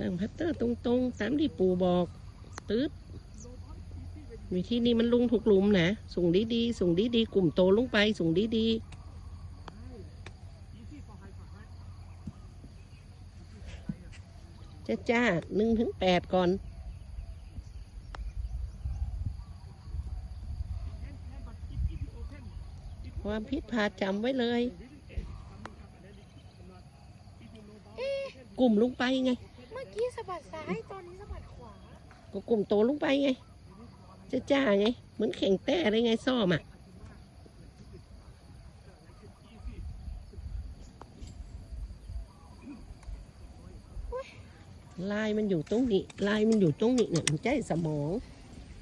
ตั้งพัตเตอร์ตรงๆ ตามที่ปู่บอกตึ๊บวิธีนี้มันลุงถูกลุมนะ ส่งดีๆ ส่งดีๆ กลุ่มโตลงไป ส่งดีๆจ้าจ้าหนึ่งถึงแปดก่อน ความผิดพลาดจำไว้เลย กลุ่มลงไปไง กี้สะบัดซ้ายตอนนี้สะบัดขวาก็กลุ่มโตลงไปไงจ้าจ้าไงเหมือนแข่งแต่อะไรไงซ่อมอะลายมันอยู่ตรงนี้ลายมันอยู่ตรงนี้เนี่ยมันใจสมองเ